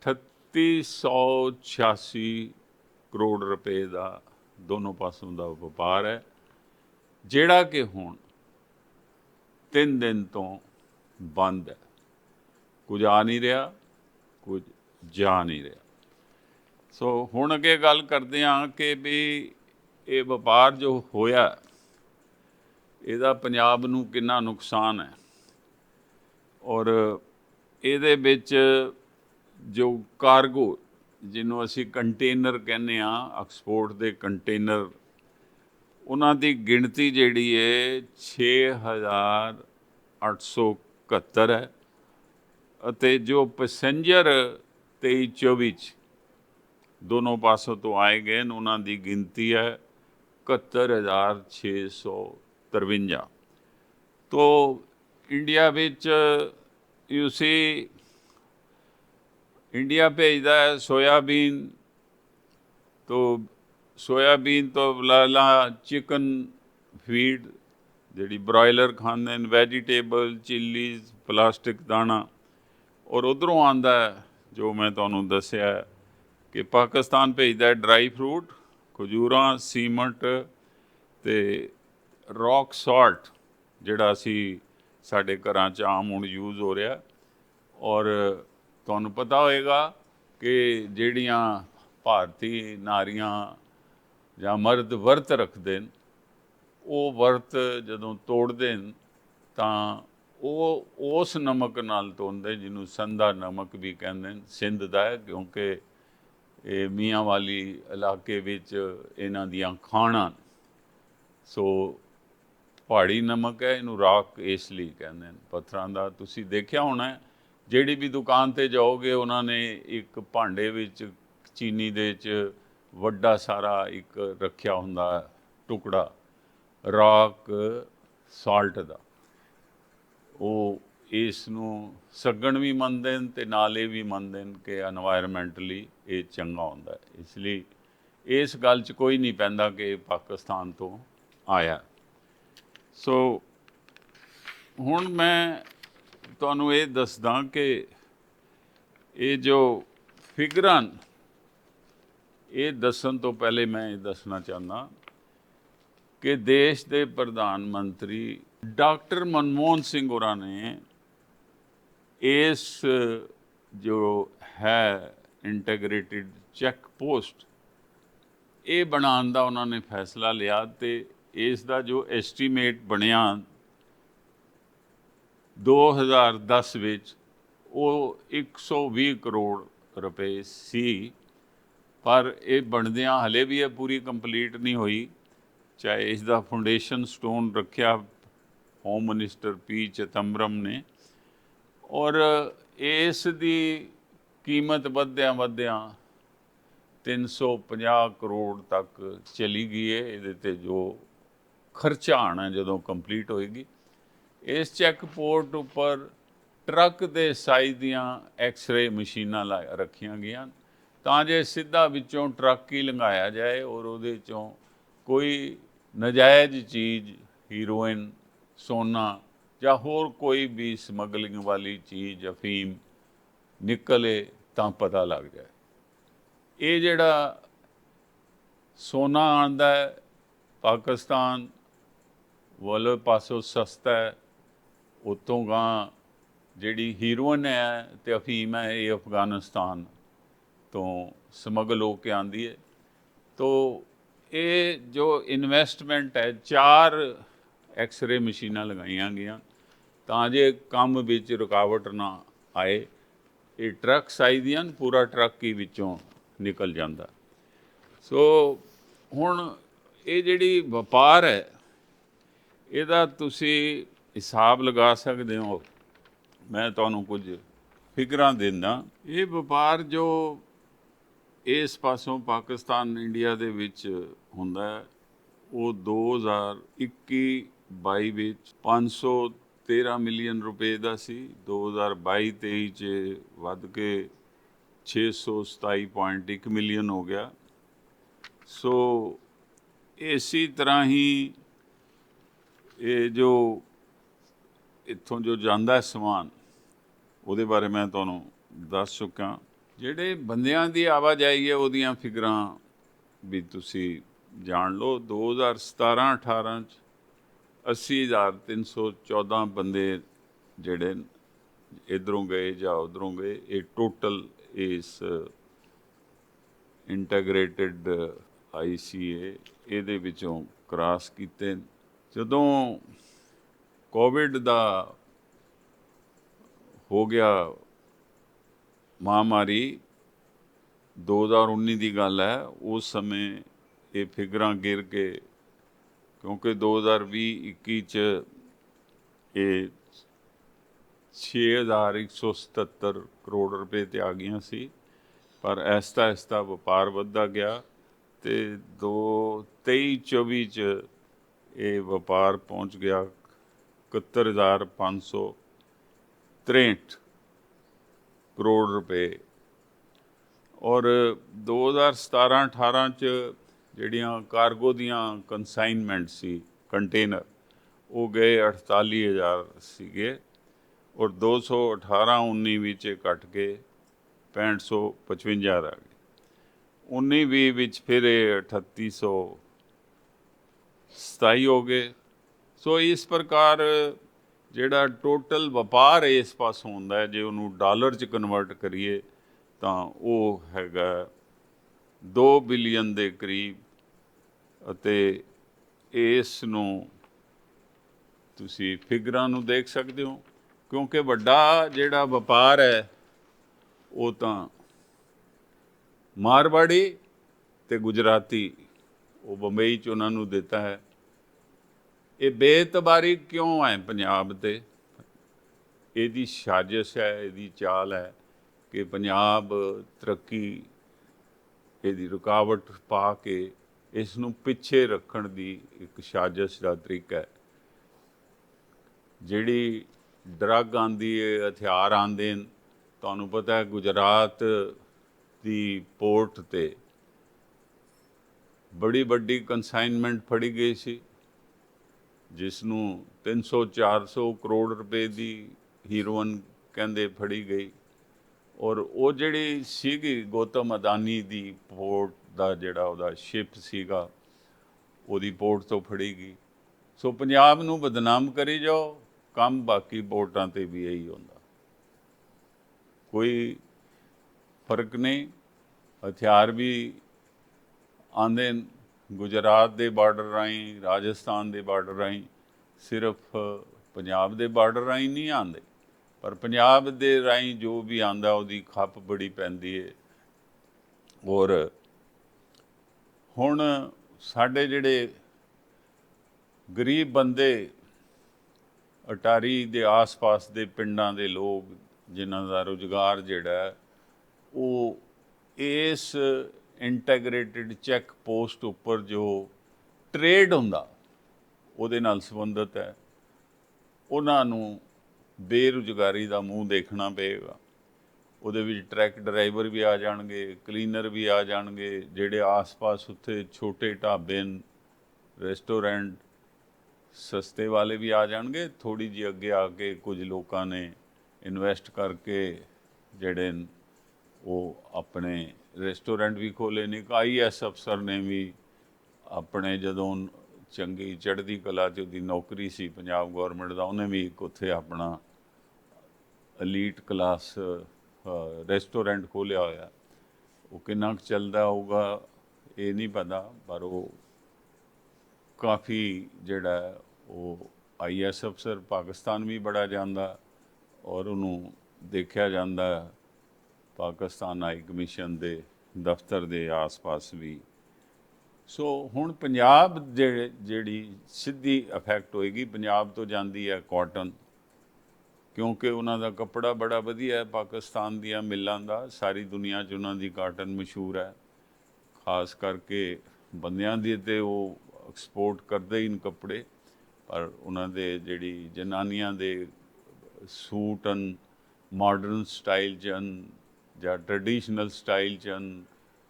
3886 ਕਰੋੜ ਰੁਪਏ ਦਾ ਦੋਨੋਂ ਪਾਸੋਂ ਦਾ ਵਪਾਰ ਹੈ, ਜਿਹੜਾ ਕਿ ਹੁਣ ਤਿੰਨ ਦਿਨ ਤੋਂ ਬੰਦ ਹੈ। ਕੁਝ ਆ ਨਹੀਂ ਰਿਹਾ, ਕੁਝ ਜਾ ਨਹੀਂ ਰਿਹਾ। ਸੋ ਹੁਣ ਅੱਗੇ ਗੱਲ ਕਰਦੇ ਹਾਂ ਕਿ ਵੀ ਇਹ ਵਪਾਰ ਜੋ ਹੋਇਆ ਇਹਦਾ ਪੰਜਾਬ ਨੂੰ ਕਿੰਨਾ ਨੁਕਸਾਨ ਹੈ। ਔਰ ਇਹਦੇ ਵਿੱਚ ਜੋ ਕਾਰਗੋ ਜਿਹਨੂੰ ਅਸੀਂ ਕੰਟੇਨਰ ਕਹਿੰਦੇ ਆ ਐਕਸਪੋਰਟ ਦੇ ਕੰਟੇਨਰ ਉਹਨਾਂ ਦੀ ਗਿਣਤੀ ਜਿਹੜੀ ਹੈ 6871 ਹੈ ਅਤੇ ਜੋ ਪੈਸੇਂਜਰ 23 24 ਚ ਦੋਨੋਂ ਪਾਸੋਂ ਤੋਂ ਆਏ ਗਏ ਨੇ, ਉਹਨਾਂ ਦੀ ਗਿਣਤੀ ਹੈ 71653 ਤੋ ਇੰਡੀਆ ਵਿੱਚ ਯੂ ਸੀ ਇੰਡੀਆ ਭੇਜਦਾ ਹੈ ਸੋਇਆਬੀਨ। ਤੋ ਸੋਇਆਬੀਨ ਤੋਂ ਲਾਲਾ ਚਿਕਨ ਫੀਡ, ਜਿਹੜੀ ਬ੍ਰਾਇਲਰ ਖਾਂਦੇ ਨੇ, ਵੈਜੀਟੇਬਲ, ਚਿੱਲੀਜ਼, ਪਲਾਸਟਿਕ ਦਾਣਾ। ਔਰ ਉਧਰੋਂ ਆਂਦਾ ਜੋ ਮੈਂ ਤੁਹਾਨੂੰ ਦੱਸਿਆ ਕਿ ਪਾਕਿਸਤਾਨ ਭੇਜਦਾ ਡਰਾਈ ਫਰੂਟ, ਖਜੂਰਾਂ, ਸੀਮਟ ਤੇ ਰੌਕ ਸਾਲਟ, ਜਿਹੜਾ ਅਸੀਂ ਸਾਡੇ ਘਰਾਂ 'ਚ ਆਮ ਹੁਣ ਯੂਜ਼ ਹੋ ਰਿਹਾ। ਔਰ ਤੁਹਾਨੂੰ ਪਤਾ ਹੋਏਗਾ ਕਿ ਜਿਹੜੀਆਂ ਭਾਰਤੀ ਨਾਰੀਆਂ ਜਾਂ ਮਰਦ ਵਰਤ ਰੱਖਦੇ ਨੇ, ਉਹ ਵਰਤ ਜਦੋਂ ਤੋੜਦੇ ਨੇ, ਤਾਂ ਉਹ ਉਸ ਨਮਕ ਨਾਲ ਧੋਂਦੇ ਜਿਹਨੂੰ ਸੰਧਾ ਨਮਕ ਵੀ ਕਹਿੰਦੇ ਨੇ, ਸਿੰਧ ਦਾ ਹੈ, ਕਿਉਂਕਿ ਇਹ ਮੀਆਂ ਵਾਲੀ ਇਲਾਕੇ ਵਿੱਚ ਇਹਨਾਂ ਦੀਆਂ ਖਾਣਾ ਸੋ ਪਹਾੜੀ ਨਮਕ ਹੈ, ਇਹਨੂੰ ਰਾਕ ਇਸ ਲਈ ਕਹਿੰਦੇ ਨੇ ਪੱਥਰਾਂ ਦਾ ਤੁਸੀਂ ਦੇਖਿਆ ਹੋਣਾ ਜਿਹੜੀ ਵੀ ਦੁਕਾਨ ਤੇ ਜਾਓਗੇ, ਉਹਨਾਂ ਨੇ ਇੱਕ ਭਾਂਡੇ ਵਿੱਚ, ਚੀਨੀ ਦੇ ਵਿੱਚ ਵੱਡਾ ਸਾਰਾ ਇੱਕ ਰੱਖਿਆ ਹੁੰਦਾ ਟੁਕੜਾ ਰਾਕ ਸਾਲਟ ਦਾ। ਉਹ ਇਸ ਨੂੰ ਸੱਗਣ ਵੀ ਮੰਨਦੇ ਨੇ ਤੇ ਨਾਲੇ ਵੀ ਮੰਨਦੇ ਨੇ ਕਿ এনवायरमेंटਲੀ ਇਹ ਚੰਗਾ ਹੁੰਦਾ ਇਸ ਲਈ ਇਸ ਗੱਲ 'ਚ ਕੋਈ ਨਹੀਂ ਪੈਂਦਾ ਕਿ ਪਾਕਿਸਤਾਨ ਤੋਂ ਆਇਆ। ਸੋ ਹੁਣ ਮੈਂ ਤੁਹਾਨੂੰ ਇਹ ਦੱਸਦਾ ਕਿ ਇਹ ਜੋ ਫਿਗਰਾਂ ਇਹ ਦੱਸਣ ਤੋਂ ਪਹਿਲੇ ਮੈਂ ਇਹ ਦੱਸਣਾ ਚਾਹੁੰਦਾ ਕਿ ਦੇਸ਼ ਦੇ ਪ੍ਰਧਾਨ ਮੰਤਰੀ ਡਾਕਟਰ ਮਨਮੋਹਨ ਸਿੰਘ ਹੋਰਾਂ ਨੇ ਇਸ ਜੋ ਹੈ ਇੰਟੀਗ੍ਰੇਟਿਡ ਚੈੱਕ ਪੋਸਟ, ਇਹ ਬਣਾਉਣ ਦਾ ਉਹਨਾਂ ਨੇ ਫੈਸਲਾ ਲਿਆ ਤੇ ਇਸ ਦਾ ਜੋ ਐਸਟੀਮੇਟ ਬਣਿਆ 2010 ਵਿੱਚ, ਉਹ 120 ਕਰੋੜ ਰੁਪਏ ਸੀ। ਪਰ ਇਹ ਬਣਦਿਆਂ ਹਲੇ ਵੀ ਇਹ ਪੂਰੀ ਕੰਪਲੀਟ ਨਹੀਂ ਹੋਈ। ਚਾਹੇ ਇਸ ਦਾ ਫਾਊਂਡੇਸ਼ਨ ਸਟੋਨ ਰੱਖਿਆ ਹੋਮ ਮਿਨਿਸਟਰ ਪੀ ਚਿਦੰਬਰਮ ਨੇ। ਔਰ ਇਸ ਦੀ ਕੀਮਤ ਵਧਦਿਆਂ ਵਧਦਿਆਂ 350 ਕਰੋੜ ਤੱਕ ਚਲੀ ਗਈ ਹੈ ਇਹਦੇ ਤੇ ਜੋ ਖਰਚਾ ਆਣਾ ਜਦੋਂ ਕੰਪਲੀਟ ਹੋਏਗੀ। ਇਸ ਚੈੱਕ ਪੋਰਟ ਉੱਪਰ ਟਰੱਕ ਦੇ ਸਾਈਜ਼ ਦੀਆਂ ਐਕਸ-ਰੇ ਮਸ਼ੀਨਾਂ ਲਾ ਰੱਖੀਆਂ ਗਈਆਂ। ਤਾਂ ਜੇ ਸਿੱਧਾ ਵਿੱਚੋਂ ਟਰੱਕ ਹੀ ਲੰਘਾਇਆ ਜਾਏ ਔਰ ਉਹਦੇ ਚੋਂ ਕੋਈ ਨਜਾਇਜ਼ ਚੀਜ਼ ਹੀਰੋਇਨ ਸੋਨਾ ਜਾਂ ਹੋਰ ਕੋਈ ਵੀ ਸਮਗਲਿੰਗ ਵਾਲੀ ਚੀਜ਼, ਅਫੀਮ ਨਿਕਲੇ ਤਾਂ ਪਤਾ ਲੱਗ ਜਾਏ। ਇਹ ਜਿਹੜਾ ਸੋਨਾ ਆਂਦਾ ਹੈ ਪਾਕਿਸਤਾਨ ਵਾਲੇ ਪਾਸੋਂ ਸਸਤਾ ਹੈ, ਉਤੋਂ ਗਾਂ ਜਿਹੜੀ ਹੀਰੋਇਨ ਹੈ ਤੇ ਅਫੀਮ ਹੈ, ਇਹ ਅਫਗਾਨਿਸਤਾਨ ਤੋਂ ਸਮਗਲ ਹੋ ਕੇ ਆਂਦੀ ਹੈ। ਤੋ ਇਹ ਜੋ ਇਨਵੈਸਟਮੈਂਟ ਹੈ, ਚਾਰ ਐਕਸ-ਰੇ ਮਸ਼ੀਨਾਂ ਲਗਾਈਆਂ ਗਈਆਂ, ਤਾਂ ਜੇ ਕੰਮ ਵਿੱਚ ਰੁਕਾਵਟ ਨਾ ਆਏ, ਇਹ ਟਰੱਕ ਸਾਈਜ਼ ਦੀਆਂ ਪੂਰਾ ਟਰੱਕ ਹੀ ਵਿੱਚੋਂ ਨਿਕਲ ਜਾਂਦਾ। ਸੋ ਹੁਣ ਇਹ ਜਿਹੜੀ ਵਪਾਰ ਹੈ ਇਹਦਾ ਤੁਸੀਂ ਹਿਸਾਬ ਲਗਾ ਸਕਦੇ ਹੋ। ਮੈਂ ਤੁਹਾਨੂੰ ਕੁਝ ਫਿਗਰਾਂ ਦਿੰਦਾ। ਇਹ ਵਪਾਰ ਜੋ ਇਸ ਪਾਸੋਂ ਪਾਕਿਸਤਾਨ, ਇੰਡੀਆ ਦੇ ਵਿੱਚ ਹੁੰਦਾ ਹੈ, ਉਹ 2021 22 ਵਿੱਚ 513 ਮਿਲੀਅਨ ਰੁਪਏ ਦਾ ਸੀ। 2022 23 ਚ ਵੱਧ ਕੇ 627.1 ਮਿਲੀਅਨ ਹੋ ਗਿਆ। ਸੋ ਇਸੇ ਤਰ੍ਹਾਂ ਹੀ ਇਹ ਜੋ ਇੱਥੋਂ ਜੋ ਜਾਂਦਾ ਹੈ ਸਮਾਨ, ਉਹਦੇ ਬਾਰੇ ਮੈਂ ਤੁਹਾਨੂੰ ਦੱਸ ਚੁੱਕਾ। ਜਿਹੜੇ ਬੰਦਿਆਂ ਦੀ ਆਵਾਜਾਈ ਹੈ, ਉਹਦੀਆਂ ਫਿਗਰਾਂ ਵੀ ਤੁਸੀਂ ਜਾਣ ਲਓ। 2017 18 ਚ 80314 ਬੰਦੇ ਜਿਹੜੇ ਇਧਰੋਂ ਗਏ ਜਾਂ ਉਧਰੋਂ ਗਏ। ਇਹ ਟੋਟਲ ਇਸ ਇੰਟੀਗ੍ਰੇਟਿਡ ਆਈਸੀਏ ਇਹਦੇ ਵਿੱਚੋਂ ਕ੍ਰਾਸ ਕੀਤੇ। ਜਦੋਂ ਕੋਵਿਡ ਦਾ ਹੋ ਗਿਆ ਮਹਾਮਾਰੀ 2019 ਦੀ ਗੱਲ ਹੈ, ਉਸ ਸਮੇਂ ਇਹ ਫਿਗਰਾਂ ਗਿਰ ਕੇ, ਕਿਉਂਕਿ 2020-21 ਚ ਇਹ 6177 ਕਰੋੜ ਰੁਪਏ ਤੇ ਆ ਗਈਆਂ ਸੀ, ਪਰ ਐਸਤਾ ਐਸਤਾ ਵਪਾਰ ਵੱਧਦਾ ਗਿਆ ਤੇ 2 23 24 ਚ ਇਹ ਵਪਾਰ ਪਹੁੰਚ ਗਿਆ 71563 ਕਰੋੜ ਰੁਪਏ। ਔਰ 2017-18 ਚ ਜਿਹੜੀਆਂ ਕਾਰਗੋ ਦੀਆਂ ਕੰਸਾਈਨਮੈਂਟ ਸੀ ਕੰਟੇਨਰ ਉਹ ਗਏ 48000 ਸੀਗੇ। ਔਰ 218-19 ਵਿੱਚ ਘਟ ਕੇ 6555 ਆ ਗਏ। 19 20 ਵਿੱਚ ਫਿਰ 3800 ਸਤਾਈ ਹੋ ਗਏ। ਸੋ ਇਸ ਪ੍ਰਕਾਰ ਜਿਹੜਾ ਟੋਟਲ ਵਪਾਰ ਇਸ ਪਾਸੋਂ ਹੁੰਦਾ ਜੇ ਉਹਨੂੰ ਡਾਲਰ ਚ ਕਨਵਰਟ ਕਰੀਏ, ਤਾਂ ਉਹ ਹੈਗਾ 2 ਬਿਲੀਅਨ ਦੇ ਕਰੀਬ। ਅਤੇ ਇਸ ਨੂੰ ਤੁਸੀਂ ਫਿਗਰਾਂ ਨੂੰ ਦੇਖ ਸਕਦੇ ਹੋ, ਕਿਉਂਕਿ ਵੱਡਾ ਜਿਹੜਾ ਵਪਾਰ ਹੈ, ਉਹ ਤਾਂ ਮਾਰਵਾੜੀ ਤੇ ਗੁਜਰਾਤੀ ਉਹ ਬੰਬਈ ਚ ਉਹਨਾਂ ਨੂੰ ਦਿੱਤਾ ਹੈ। ਇਹ ਬੇਤਬਾਰੀ ਕਿਉਂ ਹੈ ਪੰਜਾਬ ਤੇ? ਇਹਦੀ ਸਾਜ਼ਿਸ਼ ਹੈ, ਇਹਦੀ ਚਾਲ ਹੈ ਕਿ ਪੰਜਾਬ ਤਰੱਕੀ, ਇਹਦੀ ਰੁਕਾਵਟ ਪਾ ਕੇ ਇਸ ਨੂੰ ਪਿੱਛੇ ਰੱਖਣ ਦੀ ਇੱਕ ਸਾਜ਼ਿਸ਼ ਦਾ ਤਰੀਕਾ ਹੈ। ਜਿਹੜੀ ਡਰੱਗ ਆਂਦੀ ਹੈ, ਹਥਿਆਰ ਆਂਦੇ ਨੇ ਤੁਹਾਨੂੰ ਪਤਾ ਹੈ ਗੁਜਰਾਤ ਦੀ ਪੋਰਟ ਤੇ ਬੜੀ ਵੱਡੀ ਕਨਸਾਈਨਮੈਂਟ ਫੜੀ ਗਈ ਸੀ ਜਿਸ ਨੂੰ 300 400 ਕਰੋੜ ਰੁਪਏ ਦੀ ਹੀਰੋਇਨ ਕਹਿੰਦੇ ਫੜੀ ਗਈ। ਔਰ ਉਹ ਜਿਹੜੀ ਸੀਗੀ ਗੌਤਮ ਅਦਾਨੀ ਦੀ ਪੋਰਟ ਦਾ ਜਿਹੜਾ ਉਹਦਾ ਸ਼ਿਪ ਸੀਗਾ, ਉਹਦੀ ਪੋਰਟ ਤੋਂ ਫੜੀ ਗਈ। ਸੋ ਪੰਜਾਬ ਨੂੰ ਬਦਨਾਮ ਕਰੀ ਜਾਓ, ਕੰਮ ਬਾਕੀ ਪੋਰਟਾਂ ਤੇ ਵੀ ਇਹੀ ਹੁੰਦਾ। ਕੋਈ ਫ਼ਰਕ ਨਹੀਂ, ਹਥਿਆਰ ਵੀ ਆਂਦੇ ਗੁਜਰਾਤ ਦੇ ਬਾਰਡਰ ਰਾਹੀਂ, ਰਾਜਸਥਾਨ ਦੇ ਬਾਰਡਰ ਰਾਹੀਂ, ਸਿਰਫ ਪੰਜਾਬ ਦੇ ਬਾਰਡਰ ਰਾਹੀਂ ਨਹੀਂ ਆਂਦੇ ਪਰ ਪੰਜਾਬ ਦੇ ਰਾਹੀਂ ਜੋ ਵੀ ਆਂਦਾ ਉਹਦੀ ਖੱਪ ਬੜੀ ਪੈਂਦੀ ਹੈ ਔਰ ਹੁਣ ਸਾਡੇ ਜਿਹੜੇ ਗਰੀਬ ਬੰਦੇ, ਅਟਾਰੀ ਦੇ ਆਸ-ਪਾਸ ਦੇ ਪਿੰਡਾਂ ਦੇ ਲੋਕ, ਜਿਨ੍ਹਾਂ ਦਾ ਰੋਜ਼ਗਾਰ ਜਿਹੜਾ, ਉਹ ਇਸ ਇੰਟੀਗ੍ਰੇਟਿਡ ਚੈੱਕ ਪੋਸਟ ਉੱਪਰ ਜੋ ਟ੍ਰੇਡ ਹੁੰਦਾ, ਉਹਦੇ ਨਾਲ ਸੰਬੰਧਿਤ ਹੈ। ਉਹਨਾਂ ਨੂੰ ਬੇਰੁਜ਼ਗਾਰੀ ਦਾ ਮੂੰਹ ਦੇਖਣਾ ਪਏਗਾ। ਉਹਦੇ ਵਿੱਚ ਟਰੱਕ ਡਰਾਈਵਰ ਵੀ ਆ ਜਾਣਗੇ, ਕਲੀਨਰ ਵੀ ਆ ਜਾਣਗੇ, ਜਿਹੜੇ ਆਸ-ਪਾਸ ਉੱਥੇ ਛੋਟੇ ਢਾਬੇ ਰੈਸਟੋਰੈਂਟ, ਸਸਤੇ ਵਾਲੇ ਵੀ ਆ ਜਾਣਗੇ। ਥੋੜੀ ਜਿਹੀ ਅੱਗੇ ਆ ਕੇ ਕੁਝ ਲੋਕਾਂ ਨੇ ਇਨਵੈਸਟ ਕਰਕੇ ਜਿਹੜੇ ਉਹ ਆਪਣੇ ਰੈਸਟੋਰੈਂਟ ਵੀ ਖੋਲੇ ਨੇ ਆਈਐਸ ਅਫਸਰ ਨੇ ਵੀ ਆਪਣੇ ਜਦੋਂ ਚੰਗੀ ਚੜ੍ਹਦੀ ਕਲਾ 'ਚ ਉਹਦੀ ਨੌਕਰੀ ਸੀ ਪੰਜਾਬ ਗਵਰਨਮੈਂਟ ਦਾ ਉਹਨੇ ਵੀ ਇੱਕ ਉੱਥੇ ਆਪਣਾ ਅਲੀਟ ਕਲਾਸ ਰੈਸਟੋਰੈਂਟ ਖੋਲਿਆ ਹੋਇਆ। ਉਹ ਕਿੰਨਾ ਕੁ ਚੱਲਦਾ ਹੋਊਗਾ ਇਹ ਨਹੀਂ ਪਤਾ ਪਰ ਉਹ ਕਾਫੀ ਜਿਹੜਾ ਹੈ, ਉਹ ਆਈਐਸ ਅਫਸਰ ਪਾਕਿਸਤਾਨ ਵੀ ਬੜਾ ਜਾਂਦਾ ਔਰ ਉਹਨੂੰ ਦੇਖਿਆ ਜਾਂਦਾ ਪਾਕਿਸਤਾਨ ਹਾਈ ਕਮਿਸ਼ਨ ਦੇ ਦਫ਼ਤਰ ਦੇ ਆਸ-ਪਾਸ ਵੀ। ਸੋ ਹੁਣ ਪੰਜਾਬ ਜਿਹੜੇ, ਜਿਹੜੀ ਸਿੱਧੀ ਇਫੈਕਟ ਹੋਏਗੀ, ਪੰਜਾਬ ਤੋਂ ਜਾਂਦੀ ਹੈ ਕਾਟਨ ਕਿਉਂਕਿ ਉਹਨਾਂ ਦਾ ਕੱਪੜਾ ਬੜਾ ਵਧੀਆ ਹੈ, ਪਾਕਿਸਤਾਨ ਦੀਆਂ ਮਿੱਲਾਂ ਦਾ, ਸਾਰੀ ਦੁਨੀਆ 'ਚ ਉਹਨਾਂ ਦੀ ਕਾਟਨ ਮਸ਼ਹੂਰ ਹੈ। ਖਾਸ ਕਰਕੇ ਬੰਦਿਆਂ ਦੀ ਤੇ ਉਹ ਐਕਸਪੋਰਟ ਕਰਦੇ ਹੀ ਨੇ ਕੱਪੜੇ, ਪਰ ਉਹਨਾਂ ਦੇ ਜਿਹੜੀ ਜਨਾਨੀਆਂ ਦੇ ਸੂਟ ਹਨ ਮਾਡਰਨ ਸਟਾਈਲ 'ਚ ਹਨ ਜਾਂ ਟ੍ਰੈਡੀਸ਼ਨਲ ਸਟਾਈਲ 'ਚ ਹਨ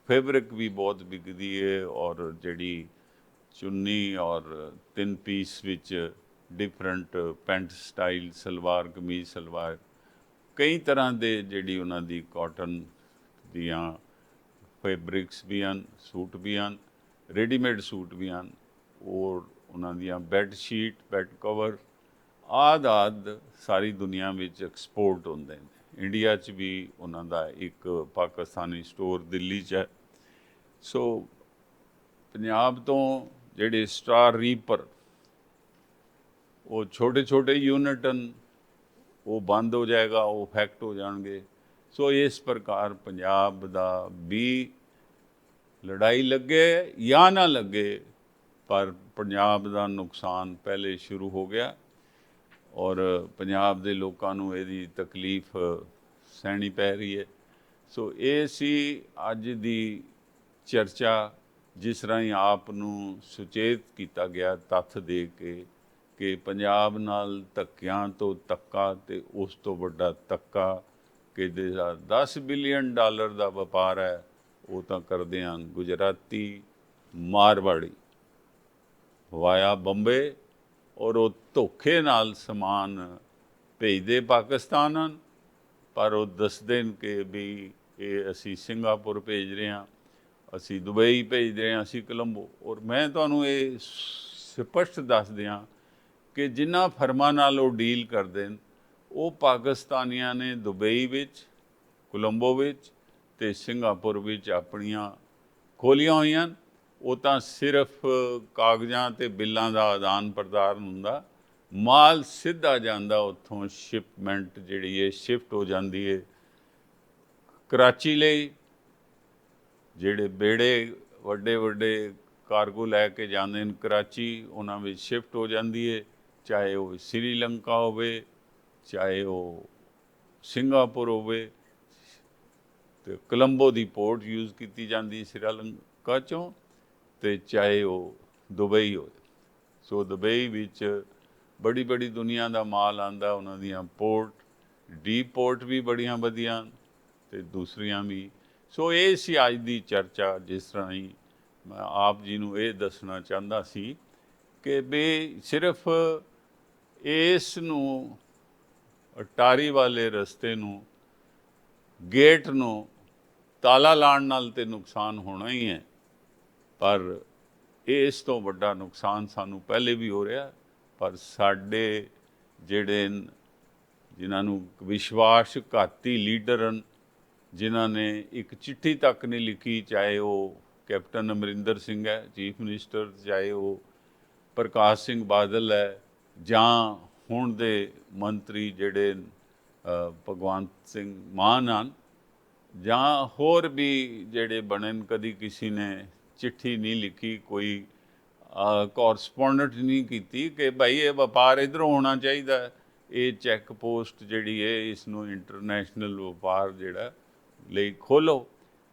ਫੈਬਰਿਕ ਵੀ ਬਹੁਤ ਵਿਕਦੀ ਹੈ ਔਰ ਜਿਹੜੀ ਚੁੰਨੀ ਔਰ ਤਿੰਨ ਪੀਸ ਵਿੱਚ different pant style salwar kameez, salwar, ਕਈ ਤਰ੍ਹਾਂ ਦੇ ਜਿਹੜੀ ਉਹਨਾਂ ਦੀ ਕਾਟਨ ਦੀਆਂ ਫੈਬਰਿਕਸ ਵੀ ਹਨ, ਸੂਟ ਵੀ ਹਨ ਰੈਡੀਮੇਡ ਸੂਟ ਵੀ ਹਨ, ਔਰ ਉਹਨਾਂ ਦੀਆਂ ਬੈੱਡ ਸ਼ੀਟ ਬੈੱਡ ਕਵਰ ਆਦ ਆਦ ਸਾਰੀ ਦੁਨੀਆ ਵਿੱਚ ਐਕਸਪੋਰਟ ਹੁੰਦੇ ਨੇ। ਇੰਡੀਆ 'ਚ ਵੀ ਉਹਨਾਂ ਦਾ ਇੱਕ ਪਾਕਿਸਤਾਨੀ ਸਟੋਰ ਦਿੱਲੀ 'ਚ ਹੈ। ਸੋ ਪੰਜਾਬ ਤੋਂ ਜਿਹੜੇ ਸਟਾਰ ਰੀਪਰ, ਉਹ ਛੋਟੇ ਛੋਟੇ ਯੂਨਿਟ ਹਨ, ਉਹ ਬੰਦ ਹੋ ਜਾਏਗਾ, ਉਹ ਫੈਕਟ ਹੋ ਜਾਣਗੇ। ਸੋ ਇਸ ਪ੍ਰਕਾਰ ਪੰਜਾਬ ਦਾ ਵੀ ਲੜਾਈ ਲੱਗੇ ਜਾਂ ਨਾ ਲੱਗੇ, ਪਰ ਪੰਜਾਬ ਦਾ ਨੁਕਸਾਨ ਪਹਿਲੇ ਸ਼ੁਰੂ ਹੋ ਗਿਆ। ਔਰ ਪੰਜਾਬ ਦੇ ਲੋਕਾਂ ਨੂੰ ਇਹਦੀ ਤਕਲੀਫ ਸਹਿਣੀ ਪੈ ਰਹੀ ਹੈ। ਸੋ ਇਹ ਸੀ ਅੱਜ ਦੀ ਚਰਚਾ, ਜਿਸ ਰਾਹੀਂ ਆਪ ਨੂੰ ਸੁਚੇਤ ਕੀਤਾ ਗਿਆ ਤੱਥ ਦੇ ਕੇ, ਕਿ ਪੰਜਾਬ ਨਾਲ ਧੱਕਿਆਂ ਤੋਂ ਧੱਕਾ ਤੇ ਉਸ ਤੋਂ ਵੱਡਾ ਧੱਕਾ ਕਿ ਜਿਹੜਾ 10 ਬਿਲੀਅਨ ਡਾਲਰ ਦਾ ਵਪਾਰ ਹੈ, ਉਹ ਤਾਂ ਕਰਦੇ ਹਨ ਗੁਜਰਾਤੀ ਮਾਰਵਾੜੀ। ਵਾਇਆ ਬੰਬੇ ਔਰ ਉਹ ਧੋਖੇ ਨਾਲ ਸਮਾਨ ਭੇਜਦੇ ਪਾਕਿਸਤਾਨ ਹਨ ਪਰ ਉਹ ਦੱਸਦੇ ਨੇ ਕਿ ਵੀ ਇਹ ਅਸੀਂ ਸਿੰਗਾਪੁਰ ਭੇਜ ਰਹੇ ਹਾਂ, ਅਸੀਂ ਦੁਬਈ ਭੇਜ ਰਹੇ ਹਾਂ, ਅਸੀਂ ਕੋਲੰਬੋ ਔਰ ਮੈਂ ਤੁਹਾਨੂੰ ਇਹ ਸਪਸ਼ਟ ਦੱਸ ਦਿਆਂ ਕਿ ਜਿਨ੍ਹਾਂ ਫਰਮਾਂ ਨਾਲ ਉਹ ਡੀਲ ਕਰਦੇ ਨੇ, ਉਹ ਪਾਕਿਸਤਾਨੀਆਂ ਨੇ ਦੁਬਈ ਵਿੱਚ, ਕੋਲੰਬੋ ਵਿੱਚ ਤੇ ਸਿੰਗਾਪੁਰ ਵਿੱਚ ਆਪਣੀਆਂ ਖੋਲੀਆਂ ਹੋਈਆਂ ਨੇ। ਉਹ ਤਾਂ ਸਿਰਫ ਕਾਗਜ਼ਾਂ ਤੇ ਬਿੱਲਾਂ ਦਾ ਆਦਾਨ ਪ੍ਰਦਾਨ ਹੁੰਦਾ। ਮਾਲ ਸਿੱਧਾ ਜਾਂਦਾ ਉੱਥੋਂ ਸ਼ਿਪਮੈਂਟ ਜਿਹੜੀ ਹੈ ਸ਼ਿਫਟ ਹੋ ਜਾਂਦੀ ਹੈ। ਕਰਾਚੀ ਲਈ ਜਿਹੜੇ ਬੇੜੇ ਵੱਡੇ ਵੱਡੇ ਕਾਰਗੋ ਲੈ ਕੇ ਜਾਂਦੇ ਨੇ ਕਰਾਚੀ, ਉਹਨਾਂ ਵਿੱਚ ਸ਼ਿਫਟ ਹੋ ਜਾਂਦੀ ਹੈ। ਚਾਹੇ ਉਹ ਸ੍ਰੀਲੰਕਾ ਹੋਵੇ, ਚਾਹੇ ਉਹ ਸਿੰਗਾਪੁਰ ਹੋਵੇ, ਤੇ ਕੋਲੰਬੋ ਦੀ ਪੋਰਟ ਯੂਜ਼ ਕੀਤੀ ਜਾਂਦੀ ਸ੍ਰੀਲੰਕਾ ਚੋਂ। ਤੇ ਚਾਹੇ ਉਹ ਦੁਬਈ ਹੋਵੇ। ਸੋ ਦੁਬਈ ਵਿੱਚ ਬੜੀ ਬੜੀ ਦੁਨੀਆ ਦਾ ਮਾਲ ਆਂਦਾ, ਉਹਨਾਂ ਦੀਆਂ ਪੋਰਟ ਡੀਪ ਪੋਰਟ ਵੀ ਬੜੀਆਂ ਵਧੀਆਂ ਤੇ ਦੂਸਰੀਆਂ ਵੀ। ਸੋ ਇਹ ਸੀ ਅੱਜ ਦੀ ਚਰਚਾ, ਜਿਸ ਤਰ੍ਹਾਂ ਹੀ ਮੈਂ ਆਪ ਜੀ ਨੂੰ ਇਹ ਦੱਸਣਾ ਚਾਹੁੰਦਾ ਸੀ ਕਿ ਵੀ ਸਿਰਫ ਇਸ ਨੂੰ, ਅਟਾਰੀ ਵਾਲੇ ਰਸਤੇ ਨੂੰ ਗੇਟ ਨੂੰ ਤਾਲਾ ਲਾਣ ਨਾਲ ਤੇ ਨੁਕਸਾਨ ਹੋਣਾ ਹੀ ਹੈ। ਪਰ ਇਸ ਤੋਂ ਵੱਡਾ ਨੁਕਸਾਨ ਸਾਨੂੰ ਪਹਿਲੇ ਵੀ ਹੋ ਰਿਹਾ, ਪਰ ਸਾਡੇ ਜਿਹੜੇ ਜਿਨ੍ਹਾਂ ਨੂੰ ਵਿਸ਼ਵਾਸਘਾਤੀ ਲੀਡਰ ਹਨ, ਜਿਨ੍ਹਾਂ ਨੇ ਇੱਕ ਚਿੱਠੀ ਤੱਕ ਨਹੀਂ ਲਿਖੀ, ਚਾਹੇ ਉਹ ਕੈਪਟਨ ਅਮਰਿੰਦਰ ਸਿੰਘ ਹੈ, ਚੀਫ ਮਿਨਿਸਟਰ, ਚਾਹੇ ਉਹ ਪ੍ਰਕਾਸ਼ ਸਿੰਘ ਬਾਦਲ ਹੈ, ਜਾਂ ਹੁਣ ਦੇ ਮੰਤਰੀ ਜਿਹੜੇ ਭਗਵੰਤ ਸਿੰਘ ਮਾਨ ਹਨ, ਜਾਂ ਹੋਰ ਵੀ ਜਿਹੜੇ ਬਣਨ ਕਦੀ ਕਿਸੇ ਨੇ ਚਿੱਠੀ ਨਹੀਂ ਲਿਖੀ, ਕੋਈ ਕੋਰਸਪੋਂਡੈਂਟ ਨਹੀਂ ਕੀਤੀ ਕਿ ਭਾਈ ਇਹ ਵਪਾਰ ਇਧਰੋਂ ਹੋਣਾ ਚਾਹੀਦਾ। ਇਹ ਚੈੱਕ ਪੋਸਟ ਜਿਹੜੀ ਹੈ ਇਸ ਨੂੰ ਇੰਟਰਨੈਸ਼ਨਲ ਵਪਾਰ ਜਿਹੜਾ ਲਈ ਖੋਲੋ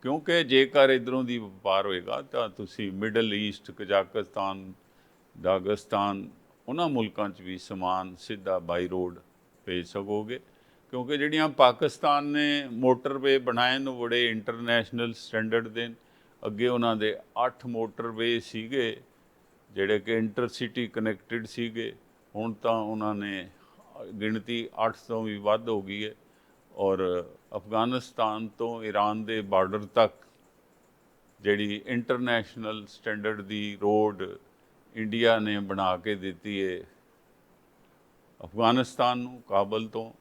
ਕਿਉਂਕਿ ਜੇਕਰ ਇਧਰੋਂ ਦੀ ਵਪਾਰ ਹੋਏਗਾ, ਤਾਂ ਤੁਸੀਂ ਮਿਡਲ ਈਸਟ ਕਜ਼ਾਕਿਸਤਾਨ ਦਾਗਸਤਾਨ ਉਹਨਾਂ ਮੁਲਕਾਂ 'ਚ ਵੀ ਸਮਾਨ ਸਿੱਧਾ ਬਾਈ ਰੋਡ ਭੇਜ ਸਕੋਗੇ। ਕਿਉਂਕਿ ਜਿਹੜੀਆਂ ਪਾਕਿਸਤਾਨ ਨੇ ਮੋਟਰਵੇ ਬਣਾਏ ਨੇ, ਉਹ ਬੜੇ ਇੰਟਰਨੈਸ਼ਨਲ ਸਟੈਂਡਰਡ ਦੇ ਨੇ। ਅੱਗੇ ਉਹਨਾਂ ਦੇ 8 ਮੋਟਰਵੇ ਸੀਗੇ, ਜਿਹੜੇ ਕਿ ਇੰਟਰਸਿਟੀ ਕਨੈਕਟਡ ਸੀਗੇ, ਹੁਣ ਤਾਂ ਉਹਨਾਂ ਨੇ ਗਿਣਤੀ 8 ਤੋਂ ਵੀ ਵੱਧ ਹੋ ਗਈ ਹੈ ਔਰ ਅਫਗਾਨਿਸਤਾਨ ਤੋਂ ਈਰਾਨ ਦੇ ਬਾਰਡਰ ਤੱਕ ਜਿਹੜੀ ਇੰਟਰਨੈਸ਼ਨਲ ਸਟੈਂਡਰਡ ਦੀ ਰੋਡ ਇੰਡੀਆ ਨੇ ਬਣਾ ਕੇ ਦਿੱਤੀ ਹੈ ਅਫਗਾਨਿਸਤਾਨ ਨੂੰ ਕਾਬਲ ਤੋਂ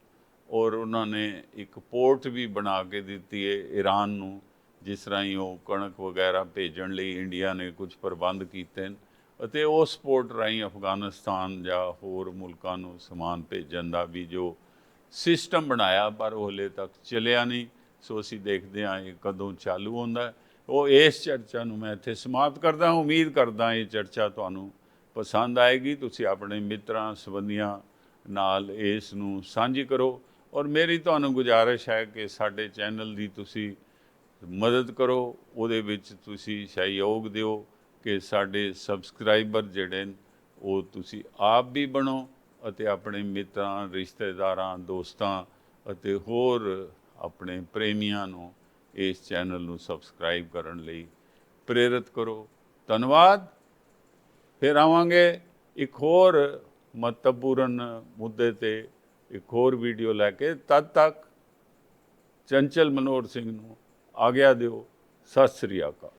ਔਰ ਉਹਨਾਂ ਨੇ ਇੱਕ ਪੋਰਟ ਵੀ ਬਣਾ ਕੇ ਦਿੱਤੀ ਹੈ ਈਰਾਨ ਨੂੰ ਜਿਸ ਰਾਹੀਂ ਉਹ ਕਣਕ ਵਗੈਰਾ ਭੇਜਣ ਲਈ ਇੰਡੀਆ ਨੇ ਕੁਝ ਪ੍ਰਬੰਧ ਕੀਤੇ ਨੇ ਅਤੇ ਉਸ ਪੋਰਟ ਰਾਹੀਂ ਅਫਗਾਨਿਸਤਾਨ ਜਾਂ ਹੋਰ ਮੁਲਕਾਂ ਨੂੰ ਸਮਾਨ ਭੇਜਣ ਦਾ ਵੀ ਜੋ ਸਿਸਟਮ ਬਣਾਇਆ, ਪਰ ਉਹ ਹਲੇ ਤੱਕ ਚੱਲਿਆ ਨਹੀਂ। ਸੋ ਅਸੀਂ ਦੇਖਦੇ ਹਾਂ ਇਹ ਕਦੋਂ ਚਾਲੂ ਹੁੰਦਾ ਉਹ ਇਸ ਚਰਚਾ ਨੂੰ ਮੈਂ ਇੱਥੇ ਸਮਾਪਤ ਕਰਦਾ ਹਾਂ। ਉਮੀਦ ਕਰਦਾ ਇਹ ਚਰਚਾ ਤੁਹਾਨੂੰ ਪਸੰਦ ਆਏਗੀ। ਤੁਸੀਂ ਆਪਣੇ ਮਿੱਤਰਾਂ, ਸੰਬੰਧੀਆਂ ਨਾਲ ਇਸ ਨੂੰ ਸਾਂਝੀ ਕਰੋ। ਔਰ ਮੇਰੀ ਤੁਹਾਨੂੰ ਗੁਜ਼ਾਰਿਸ਼ ਹੈ ਕਿ ਸਾਡੇ ਚੈਨਲ ਦੀ ਤੁਸੀਂ ਮਦਦ ਕਰੋ, ਉਹਦੇ ਵਿੱਚ ਤੁਸੀਂ ਸਹਿਯੋਗ ਦਿਓ ਕਿ ਸਾਡੇ ਸਬਸਕ੍ਰਾਈਬਰ ਜਿਹੜੇ ਨੇ, ਉਹ ਤੁਸੀਂ ਆਪ ਵੀ ਬਣੋ ਅਤੇ ਆਪਣੇ ਮਿੱਤਰਾਂ, ਰਿਸ਼ਤੇਦਾਰਾਂ, ਦੋਸਤਾਂ ਅਤੇ ਹੋਰ ਆਪਣੇ ਪ੍ਰੇਮੀਆਂ ਨੂੰ ਇਸ ਚੈਨਲ ਨੂੰ ਸਬਸਕ੍ਰਾਈਬ ਕਰਨ ਲਈ ਪ੍ਰੇਰਿਤ ਕਰੋ। ਧੰਨਵਾਦ। ਫਿਰ ਆਵਾਂਗੇ ਇੱਕ ਹੋਰ ਮਹੱਤਵਪੂਰਨ ਮੁੱਦੇ ਤੇ ਇੱਕ ਹੋਰ ਵੀਡੀਓ ਲੈ ਕੇ। ਤਦ ਤੱਕ ਚੰਚਲ ਮਨੋਹਰ ਸਿੰਘ ਨੂੰ ਆਗਿਆ ਦਿਓ। ਸਤਿ ਸ੍ਰੀ ਅਕਾਲ।